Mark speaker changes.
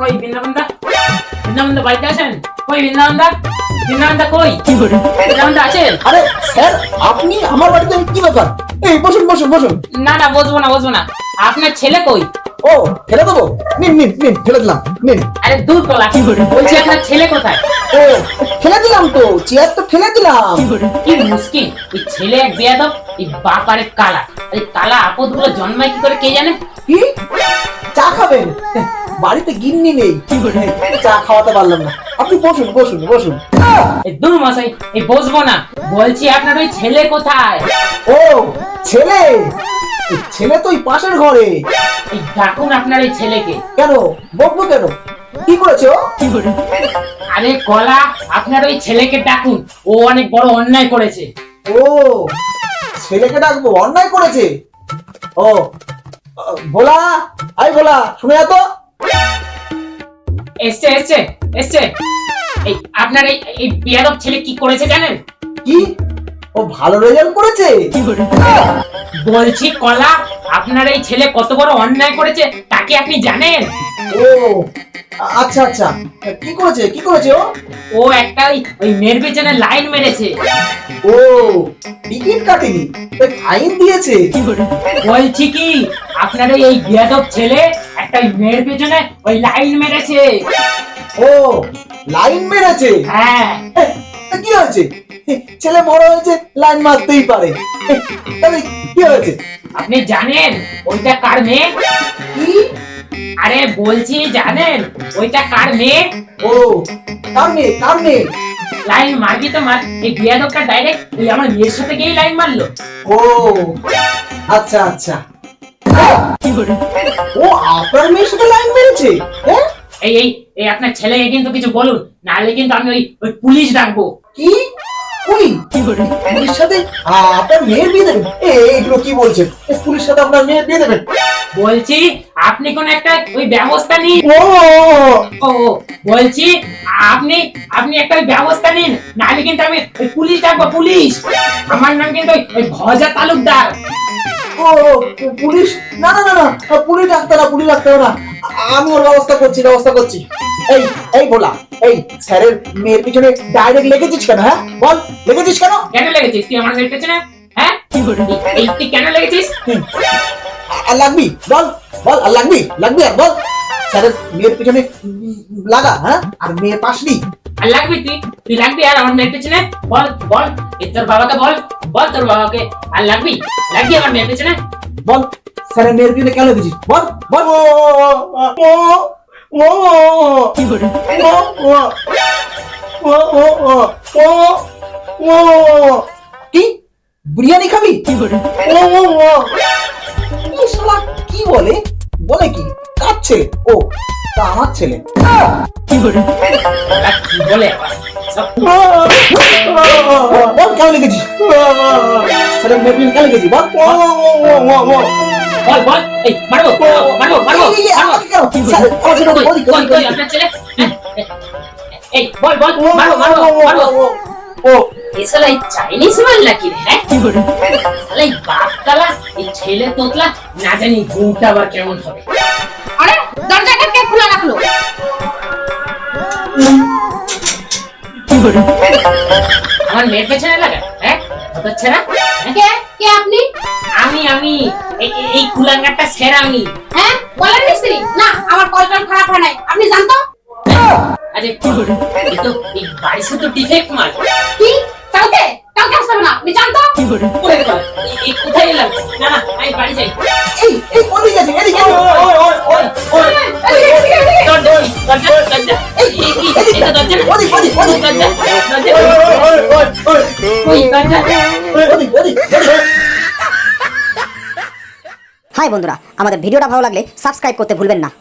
Speaker 1: কই বৃন্দাবনদা? বৃন্দাবনদা বাড়িতে আছেন? কই বৃন্দাবনদা? বৃন্দাবনদা কই? বৃন্দাবনদা আছেন?
Speaker 2: আরে স্যার আপনি আমার বাড়িতে কি ব্যাপার? এই বসুন বসুন বসুন।
Speaker 1: না না বসবো না বসবো না। আপনার ছেলে কই?
Speaker 2: ও ফেলে দেবো? নিন নিন নিন ফেলে দিলাম নিন।
Speaker 1: আরে দূর কলা বলছি আপনার ছেলে কোথায়?
Speaker 2: ও ফেলে দিলাম তো চেয়ার তো ফেলে দিলাম।
Speaker 1: কি মুশকিল? এই ছেলে এক বেয়াদব এই বাপ আর কালা। এই কালা আপদগুলো জন্মায় কি করে কে জানে?
Speaker 2: কি? চা খাবেন? বাড়িতে গিন্নি নেই। চা খাওয়াতে পারলাম না। আপনি বসুন বসুন বসুন।
Speaker 1: দূর মশাই এই বসবো না। বলছি আপনার ওই ছেলে কোথায়?
Speaker 2: ও ছেলে? ছেলে তো ওই পাশের ঘরে।
Speaker 1: এই ডাকুন আপনার ওই ছেলেকে।
Speaker 2: কেন? বকবো কেন? কি করেছে
Speaker 1: আরে কলা আপনার ওই ছেলেকে ডাকুন। ও অনেক বড় অন্যায় করেছে।
Speaker 2: ও ছেলেকে ডাকবো অন্যায় করেছে? ও ভোলা? আই ভোলা শুনে তো।
Speaker 1: এসছে এসছে এসছে। এই আপনার এই এই বেয়াদব ছেলে কি করেছে জানেন?
Speaker 2: কি? ও ভালো রেজাল্ট করেছে?
Speaker 1: বলছি কলা আপনার এই ছেলে কত বড় অন্যায় করেছে তাকে আপনি জানেন?
Speaker 2: ও আচ্ছা আচ্ছা। কি করেছে? কি করেছে ও?
Speaker 1: ও একটা ওই মেয়ের পেছনে লাইন মেরেছে।
Speaker 2: ও টিকিট কাটেনি। ফাইন দিয়েছে।
Speaker 1: বলছি কি আপনার এই এই বেয়াদব ছেলে একটা মেয়ের পেছনে ওই লাইন মেরেছে।
Speaker 2: ও লাইন মেরেছে?
Speaker 1: হ্যাঁ।
Speaker 2: কি হয়েছে? ছেলে বড় হয়েছে লাইন মারতেই পারে। তাহলে কি হয়েছে?
Speaker 1: আপনি জানেন ওইটা কার মেয়ে?
Speaker 2: কি?
Speaker 1: আরে বলছি জানেন ওইটা কার মেয়ে?
Speaker 2: ও কার মেয়ে কার মেয়ে?
Speaker 1: লাইন মারবি তো মার। এই বিয়াদবটা ডাইরেক্ট ওই আমার মেয়ের সাথে গিয়েই লাইন মারলো।
Speaker 2: ও আচ্ছা আচ্ছা। ও আপনার মেয়ের সাথে লাইন মেরেছে? হ্যাঁ?
Speaker 1: এই এই এই আপনার ছেলেকে কিন্তু কিছু বলুন নাহলে কিন্তু আমি ওই ওই পুলিশ ডাকবো।
Speaker 2: কি? পুলিশ? পুলিশ সাথে? আপনার মেয়ের বিয়ে দেবেন? এ কি বলছেন? পুলিশ সাথে আপনার মেয়ের বিয়ে দেবেন?
Speaker 1: বলছি আপনি কোন একটা ওই ব্যবস্থা নিন।
Speaker 2: ও
Speaker 1: ও বলছি আপনি আপনি একটা ওই ব্যবস্থা নিন নাহলে কিন্তু আমি ওই পুলিশ ডাকবো পুলিশ। আমার নাম কিন্তু ওই ভজা তালুকদার।
Speaker 2: ও পুলিশ? না না না না পুলিশ ডাক্তার না পুলিশ ডাক্তার না আমি ওর ব্যবস্থা করছি ব্যবস্থা করছি। এই এই বলা এই স্যারের মেয়ের পিছনে ডাইরেক্ট লেগেছিস কেন হ্যাঁ? বল লেগেছিস কেন?
Speaker 1: কেন লেগেছিস? তুই আমার পেছনে হ্যাঁ? এই- এই তুই কেন লেগেছিস?
Speaker 2: আর লাগবি? বল বল আর লাগবি? লাগবি আর বল। স্যারের মেয়ের পিছনে লাগা হ্যাঁ? আর মেয়ের পাশবি
Speaker 1: আর লাগবি তুই? তুই লাগবি আর আমার মেয়ের পেছনে? বল বল তোর বাবাকে বল। বল তোর বাবাকে আর লাগবি লাগবি আমার মেয়ের পেছনে
Speaker 2: বল স্যারের মেয়ের পিছনে কেন লেগেছিস বল বল ও কি করে ও ও ও ও ও ও ও কি বিরিয়ানি খাবি কি করে ও ও ও এই শালা কি বলে বলে কি কার ও তা আমার ছেলে
Speaker 1: কি করে কি
Speaker 2: বলে
Speaker 1: আবার
Speaker 2: ও
Speaker 1: এসালাই চাইনিজ এই ছেলে তোতলা না জানি ঘুমটা আবার কেমন হবে
Speaker 3: আরে, দরজাটা কে খোলা রাখল?
Speaker 1: আমার মেয়ের পেছনে লাগা হ্যাঁ? হচ্ছে না? হ্যাঁ?
Speaker 3: কে? কে আপনি?
Speaker 1: আমি আমি এই কুলাঙ্গারটা সেরা আমি।
Speaker 3: হ্যাঁ? বলেন মিস্ত্রি। না আমার কলটন খারাপ হয় নাই। আপনি জানতো?
Speaker 1: আরে এই তো এই বাড়ি শুধু ডিফেক্ট মাল।
Speaker 3: কি? কালকে কালকে আসতে হবে না। আপনি জানতো?
Speaker 1: ওরে বাবা, এই- এই কোথায় এলাম? না না আমি বাড়ি যাই।
Speaker 4: হাই বন্ধুরা আমাদের ভিডিওটা ভালো লাগলে সাবস্ক্রাইব করতে ভুলবেন না।